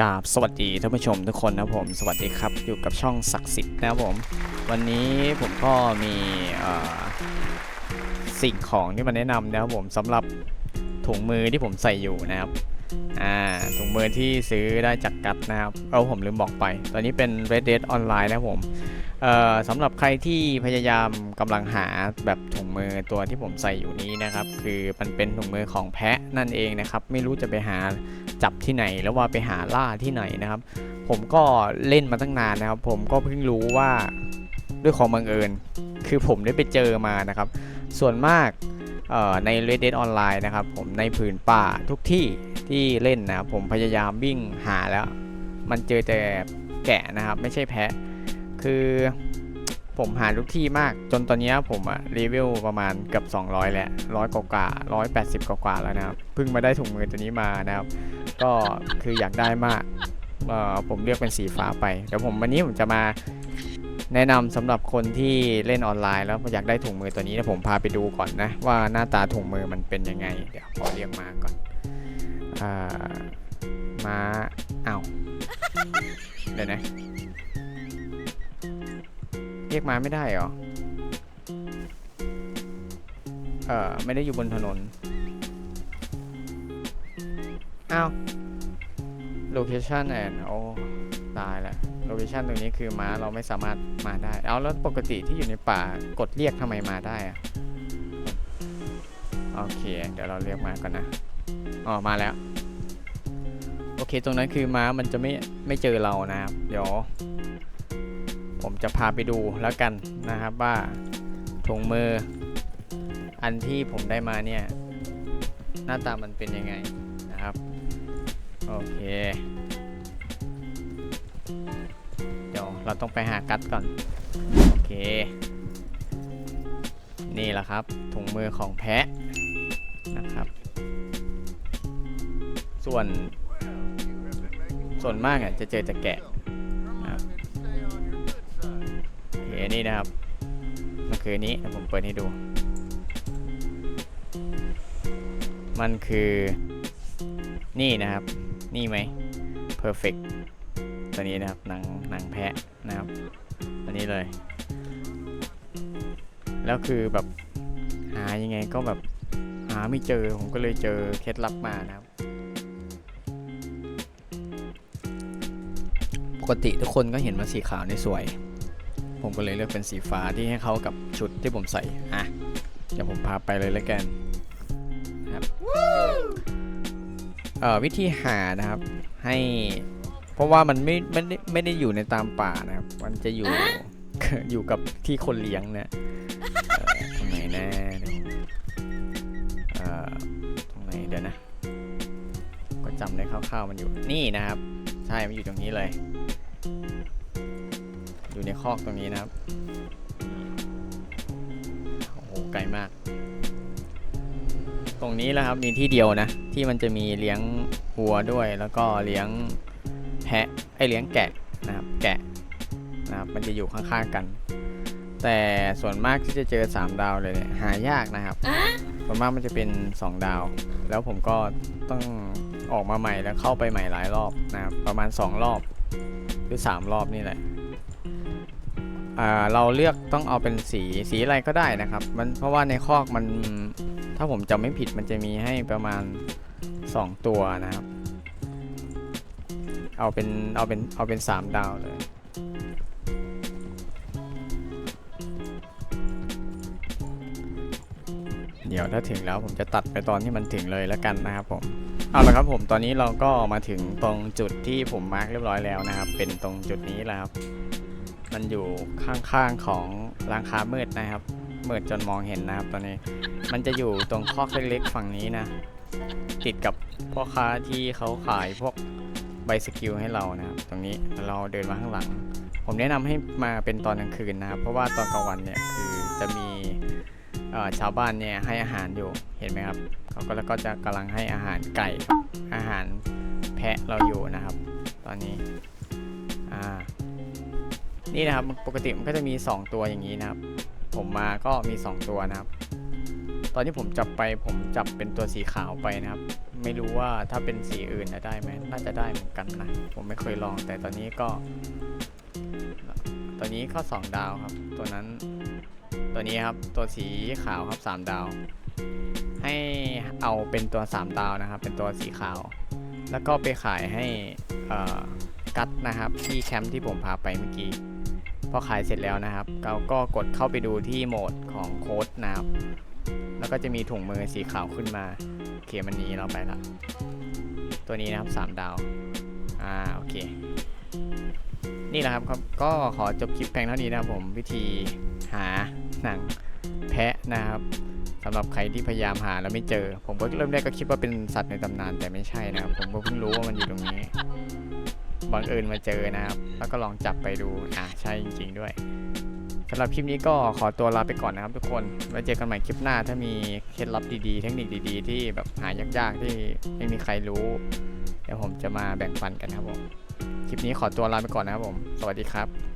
กราบสวัสดีท่านผู้ชมทุกคนนะครับผมสวัสดีครับอยู่กับช่องศักดิ์สิทธิ์นะครับผม วันนี้ผมก็มีสิ่งของที่มาแนะนำนะครับผมสำหรับถุงมือที่ผมใส่อยู่นะครับอ่าถุงมือที่ซื้อได้จากกัดนะครับ เอาผมลืมบอกไป ตอนนี้เป็น Red Dead Online นะครับผม สำหรับใครที่พยายามกำลังหาแบบถุงมือตัวที่ผมใส่อยู่นี้นะครับ คือมันเป็นถุงมือของแพะนั่นเองนะครับ ไม่รู้จะไปหาจับที่ไหนแล้วว่าไปหาล่าที่ไหนนะครับ ผมก็เล่นมาตั้งนานนะครับ ผมก็เพิ่งรู้ว่าด้วยความบังเอิญ คือผมได้ไปเจอมานะครับ ส่วนมากใน Red Dead Online นะครับผมในผืนป่าทุกที่ที่เล่นนะครับผมพยายามวิ่งหาแล้ว มันเจอแต่แกะนะครับ ไม่ใช่แพะ คือผมหาทุกที่มากจนตอนนี้ผมอะรีวิวประมาณเกือบ200 แหล้วร้อยกว่าร้อยแปดสิบกว่าแล้วนะครับเพิ่งมาได้ถุงมือตัวนี้มานะครับ ก็คืออยากได้มากเอ่อผมเลือกเป็นสีฟ้าไปเดี๋ยวผมวันนี้ผมจะมาแนะนำสำหรับคนที่เล่นออนไลน์แล้วอยากได้ถุงมือตัวนี้นะผมพาไปดูก่อนนะ ว่าหน้าตาถุงมือมันเป็นยังไง เดี๋ยวขอเรียกมาก่อนอ่ามาเอ้าเดี๋ยวนะ รียกมาไม่ได้เหรอ เออไม่ได้อยู่บนถนน อ้าว location and โอ้ตายแล้ว location ตรงนี้คือม้าเราไม่สามารถมาได้ เอาแล้วปกติที่อยู่ในป่ากดเรียกทำไมมาได้อะโอเค เดี๋ยวเราเรียกมาก่อนนะ อ๋อ มาแล้ว โอเค ตรงนั้นคือม้ามันจะไม่ไม่เจอเรานะครับ เดี๋ยว ผมจะพาไปดูแล้วกันนะครับว่าถุงมือ อันที่ผมได้มาเนี่ย หน้าตามันเป็นยังไงนะครับ โอเค เดี๋ยวเราต้องไปหากัดก่อน โอเค นี่แหละครับ ถุงมือของแพะนะครับ ส่วนส่วนมากอะจะเจอจะแกะ อเคนี่นะครับ มันคือนี้ผมเปิดให้ดู มันคือนี่นะครับ นี่ไหม perfect ตัวนี้นะครับ หนังหนังแพะนะครับตัวนี้เลย แล้วคือแบบหายังไงก็แบบหาไม่เจอ ผมก็เลยเจอเคล็ดลับมานะครับ ปกติทุกคนก็เห็นว่าสีขาวนี่สวย ผมก็เลยเลือกเป็นสีฟ้าที่ให้เข้ากับชุดที่ผมใส่อะเดี๋ยวผมพาไปเลยแล้วกันนะครับเอ่อวิธีหานะครับให้เพราะว่ามันไม่ไม่ได้ไม่ได้อยู่ในตามป่านะครับ มันจะอยู่อยู่กับที่คนเลี้ยงเนี่ยเอ่อตรงไหนนะเดี๋ยวเอ่อตรงไหนเดี๋ยวนะ ก็จำได้คร่าวๆมันอยู่นี่นะครับ ใช่มันอยู่ตรงนี้เลย อยู่ในคอกตรงนี้นะครับ โอ้โห ไกลมาก ตรงนี้แหละครับมีที่เดียวนะ ที่มันจะมีเลี้ยงวัวด้วย แล้วก็เลี้ยงแพะไอเลี้ยงแกะนะครับ แกะนะครับ มันจะอยู่ข้างๆกัน แต่ส่วนมากที่จะเจอ 3 ดาวเลยเนี่ยหายากนะครับ ส่วนมากมันจะเป็น 2 ดาว แล้วผมก็ต้องออกมาใหม่แล้วเข้าไปใหม่หลายรอบนะครับ ประมาณ 2 รอบ หรือ 3 รอบนี่แหละ เราเลือกต้องเอาเป็นสีสีอะไรก็ได้นะครับ มันเพราะว่าในคอกมันถ้าผมจำไม่ผิดมันจะมีให้ประมาณ 2 ตัวนะครับ เอาเป็นเอาเป็นเอาเป็น 3 ดาวเลยเดี๋ยวถ้าถึงแล้วผมจะตัดไปตอนที่มันถึงเลยแล้วกันนะครับผมเอาละครับผมตอนนี้เราก็มาถึงตรงจุดที่ผมมาร์กเรียบร้อยแล้วนะครับ เป็นตรงจุดนี้แหละครับ มันอยู่ข้างๆของร้านค้ามืดนะครับมืดจนมองเห็นนะครับตอนนี้ มันจะอยู่ตรงคอกเล็กๆฝั่งนี้นะ ติดกับพ่อค้าที่เขาขายพวกใบสกิลให้เรานะครับ ตรงนี้เราเดินมาข้างหลัง ผมแนะนำให้มาเป็นตอนกลางคืนนะครับ เพราะว่าตอนกลางวันเนี่ยคือจะมีชาวบ้านเนี่ยให้อาหารอยู่เห็นไหมครับเขาก็แล้วก็จะกำลังให้อาหารไก่อาหารแพะเราอยู่นะครับ ตอนนี้อ่า นี่นะครับปกติมันก็จะมี 2 ตัวอย่างนี้นะครับ ผมมาก็มี 2 ตัวนะครับ ตอนที่ผมจับไปผมจับเป็นตัวสีขาวไปนะครับ ไม่รู้ว่าถ้าเป็นสีอื่นจะได้ไหมน่าจะได้เหมือนกันนะผมไม่เคยลองแต่ตอนนี้ก็ตัวนี้ก็สองดาวครับ ตัวนั้นตัวนี้ครับตัวสีขาวครับสามดาว ให้เอาเป็นตัวสามดาวนะครับ เป็นตัวสีขาว แล้วก็ไปขายให้กัดนะครับที่แคมป์ที่ผมพาไปเมื่อกี้ พอขายเสร็จแล้วนะครับ เราก็กดเข้าไปดูที่โหมดของโค้ดนะครับ แล้วก็จะมีถุงมือสีขาวขึ้นมาโอเคมันนี้เราไปละตัวนี้นะครับสามดาว อ่า โอเค นี่แหละครับครับ ก็ขอจบคลิปเพียงเท่านี้นะครับผม วิธีหาหนังแพะนะครับสำหรับใครที่พยายามหาแล้วไม่เจอ ผมก็เริ่มแรกก็คิดว่าเป็นสัตว์ในตำนานแต่ไม่ใช่นะครับ ผมก็เพิ่งรู้ว่ามันอยู่ตรงนี้ บังเอิญมาเจอนะครับ แล้วก็ลองจับไปดูอ่าใช่จริง ๆ ด้วยสำหรับคลิปนี้ก็ขอตัวลาไปก่อนนะครับทุกคนไว้เจอกันใหม่คลิปหน้าถ้ามีเคล็ดลับดีๆ เทคนิคดีๆ ที่แบบหายากๆที่ไม่มีใครรู้ เดี๋ยวผมจะมาแบ่งปันกันครับผม คลิปนี้ขอตัวลาไปก่อนนะครับผม สวัสดีครับ